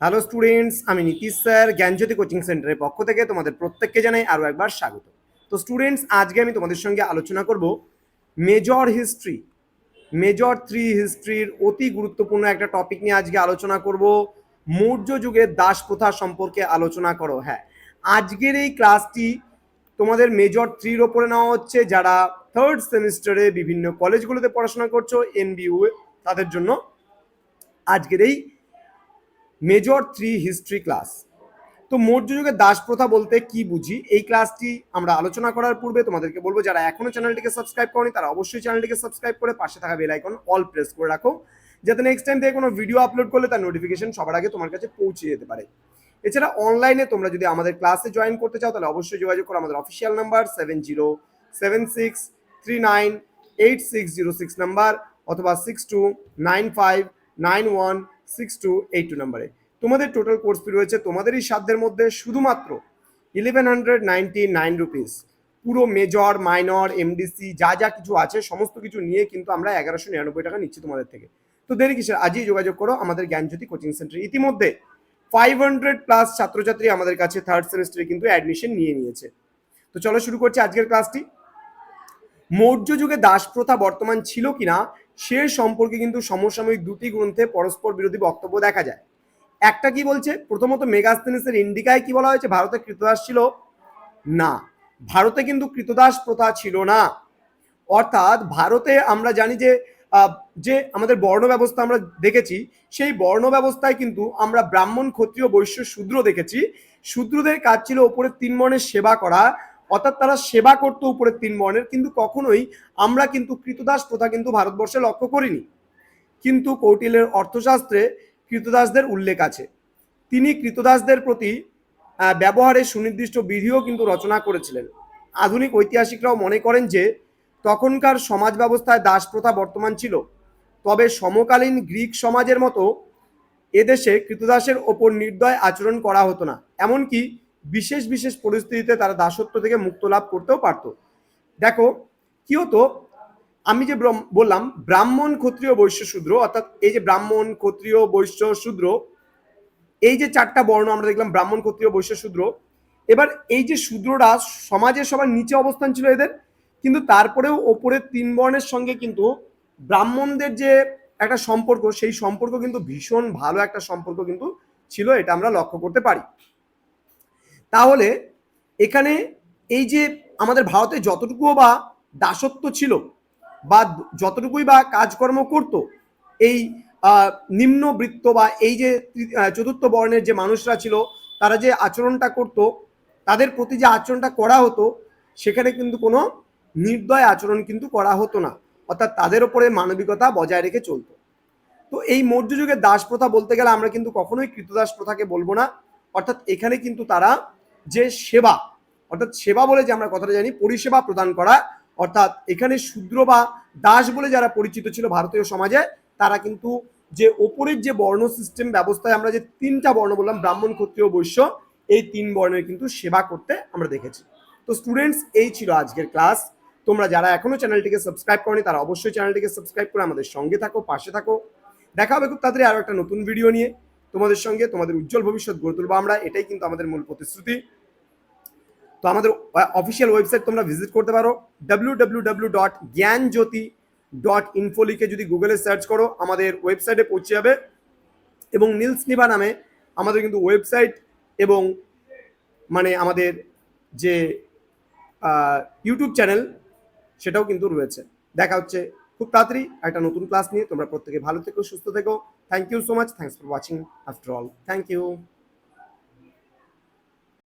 Hello students আমি Nitish sir, জ্ঞানজ্যোতি coaching সেন্টারের পক্ষ থেকে তোমাদের প্রত্যেককে জানাই আরও একবার স্বাগত। তো স্টুডেন্টস আজকে আমি তোমাদের সঙ্গে আলোচনা করব মেজর হিস্ট্রি মেজর থ্রি হিস্ট্রির অতি গুরুত্বপূর্ণ একটা টপিক নিয়ে আজকে আলোচনা করব। মৌর্য যুগের দাস প্রথা সম্পর্কে আলোচনা করো হ্যাঁ। আজকের এই ক্লাসটি তোমাদের মেজর থ্রির ওপরে নেওয়া হচ্ছে, যারা থার্ড সেমিস্টারে বিভিন্ন কলেজগুলোতে পড়াশোনা করছ এনবিইউ তাদের জন্য আজকের এই মেজর থ্রি হিস্ট্রি ক্লাস তো মৌর্য যুগের দাস প্রথা বলতে কি বুঝি? এই ক্লাসটি আমরা আলোচনা করার পূর্বে তোমাদেরকে বলব, যারা এখনও চ্যানেলটিকে সাবস্ক্রাইব করনি, তারা অবশ্যই চ্যানেলটিকে সাবস্ক্রাইব করে পাশে থাকা বেল আইকন অল প্রেস করে রাখো, যাতে নেক্সট টাইম থেকে কোনো ভিডিও আপলোড করলে তার নোটিফিকেশন সবার আগে তোমার কাছে পৌঁছে যেতে পারে। এছাড়া অনলাইনে তোমরা যদি আমাদের ক্লাসে জয়েন করতে চাও, তাহলে অবশ্যই যোগাযোগ করো আমাদের official number seven zero seven six three nine eight six zero six number অথবা six two nine five nine one six two eight two নাম্বারে তোমাদের টোটাল কোর্স ফি রয়েছে তোমাদেরই সাধ্যের মধ্যে শুধুমাত্র eleven hundred ninety nine rupees পুরো major minor MDC যা যা কিছু আছে, সমস্ত কিছু নিয়ে কিন্তু আমরা এগারোশো নিরানব্বই টাকা নিচ্ছি তোমাদের থেকে। তো দেরি কিসের? আজই যোগাযোগ করো আমাদের জ্ঞানজ্যোতি কোচিং সেন্টারে ইতিমধ্যে ফাইভ হান্ড্রেড প্লাস ছাত্রছাত্রী আমাদের কাছে থার্ড সেমিস্টারে কিন্তু অ্যাডমিশন নিয়ে নিয়েছে। তো চলো শুরু করছি আজকের ক্লাসটি মৌর্য যুগে দাস প্রথা বর্তমান ছিল কিনা সে সম্পর্কে কিন্তু সমসাময়িক দুটি গ্রন্থে পরস্পর বিরোধী বক্তব্য দেখা যায়। একটা কি বলছে? প্রথমত মেগাস্তেনিসের ইন্ডিকায় কি বলা হয়েছে? ভারতে কৃতদাস ছিল না। ভারতে কিন্তু কৃতদাস প্রথা ছিল না। অর্থাৎ ভারতে আমরা জানি যে যে আমাদের বর্ণ ব্যবস্থা আমরা দেখেছি, সেই বর্ণ ব্যবস্থায় কিন্তু আমরা ব্রাহ্মণ ক্ষত্রিয় বৈশ্য শূদ্র দেখেছি। শূদ্রদের কাজ ছিল ওপরের তিন বর্ণের সেবা করা অর্থাৎ তারা সেবা করতো উপরের তিন বর্ণের কিন্তু কখনোই আমরা কিন্তু কৃতদাস প্রথা কিন্তু ভারতবর্ষে লক্ষ্য করিনি। কিন্তু কৌটিলের অর্থশাস্ত্রে কৃতদাসদের উল্লেখ আছে। তিনি কৃতদাসদের প্রতি আহ, ব্যবহারের সুনির্দিষ্ট বিধিও কিন্তু রচনা করেছিলেন। আধুনিক ঐতিহাসিকরাও মনে করেন যে তখনকার সমাজ ব্যবস্থায় দাস প্রথা বর্তমান ছিল। তবে সমকালীন গ্রিক সমাজের মতো এদেশে কৃতদাসের ওপর নির্দয় আচরণ করা হতো না। এমনকি বিশেষ বিশেষ পরিস্থিতিতে তারা দাসত্ব থেকে মুক্ত লাভ করতেও পারত। দেখো, কি হতো? আমি যে বললাম, ব্রাহ্মণ ক্ষত্রিয় বৈশ্য শূদ্র, অর্থাৎ এই যে ব্রাহ্মণ ক্ষত্রিয় বৈশ্য শূদ্র, এই যে চারটা বর্ণ আমরা দেখলাম, ব্রাহ্মণ ক্ষত্রিয় বৈশ্য শূদ্র, এবার এই যে শূদ্ররা সমাজের সবার নিচে অবস্থান ছিল এদের, কিন্তু তারপরেও ওপরের তিন বর্ণের সঙ্গে কিন্তু ব্রাহ্মণদের যে একটা সম্পর্ক, সেই সম্পর্ক কিন্তু ভীষণ ভালো একটা সম্পর্ক কিন্তু ছিল, এটা আমরা লক্ষ্য করতে পারি। তাহলে এখানে এই যে আমাদের ভারতে যতটুকুও বা দাসত্ব ছিল বা যতটুকুই বা কাজকর্ম করত, এই নিম্নবৃত্ত বা এই যে চতুর্থ বর্ণের যে মানুষরা ছিল, তারা যে আচরণটা করত, তাদের প্রতি যে আচরণটা করা হতো, সেখানে কিন্তু কোনো নির্দয় আচরণ কিন্তু করা হতো না। অর্থাৎ তাদের ওপরে মানবিকতা বজায় রেখে চলতো। তো এই মৌর্য যুগের দাস প্রথা বলতে গেলে আমরা কিন্তু কখনোই কৃতদাস প্রথাকে বলব না। অর্থাৎ এখানে কিন্তু তারা যে সেবা, অর্থাৎ সেবা বলে যে আমরা কথাটা জানি, পরিষেবা প্রদান করা, অর্থাৎ এখানে শূদ্র বা দাস বলে যারা পরিচিত ছিল ভারতীয় সমাজে, তারা কিন্তু যে ওপরের যে বর্ণ সিস্টেম ব্যবস্থায় আমরা যে তিনটা বর্ণ বললাম, ব্রাহ্মণ, ক্ষত্রিয়, বৈশ্য, এই তিন বর্ণের কিন্তু সেবা করতে আমরা দেখেছি। তো স্টুডেন্টস এই ছিল আজকের ক্লাস তোমরা যারা এখনও চ্যানেলটিকে সাবস্ক্রাইব করনি, তারা অবশ্যই চ্যানেলটিকে সাবস্ক্রাইব করে আমাদের সঙ্গে থাকো, পাশে থাকো। দেখা হবে খুব তাড়াতাড়ি আরও একটা নতুন ভিডিও নিয়ে। তোমাদের সঙ্গে তোমাদের উজ্জ্বল ভবিষ্যৎ গড়ে তুলবো আমরা, এটাই কিন্তু আমাদের মূল প্রতিশ্রুতি। তো আমাদের অফিসিয়াল ওয়েবসাইট তোমরা ভিজিট করতে পারো W W W dot Gyanjyoti dot info লিখে যদি গুগলে সার্চ করো, আমাদের ওয়েবসাইটে পৌঁছে যাবে। এবং নীলস নিভা নামে আমাদের কিন্তু ওয়েবসাইট এবং মানে আমাদের যে ইউটিউব চ্যানেল সেটাও কিন্তু রয়েছে। দেখা হচ্ছে খুব তাড়াতাড়ি একটা নতুন ক্লাস নিয়ে তোমরা প্রত্যেকে ভালো থেকো, সুস্থ থেকো। Thank you so much thanks for watching after all thank you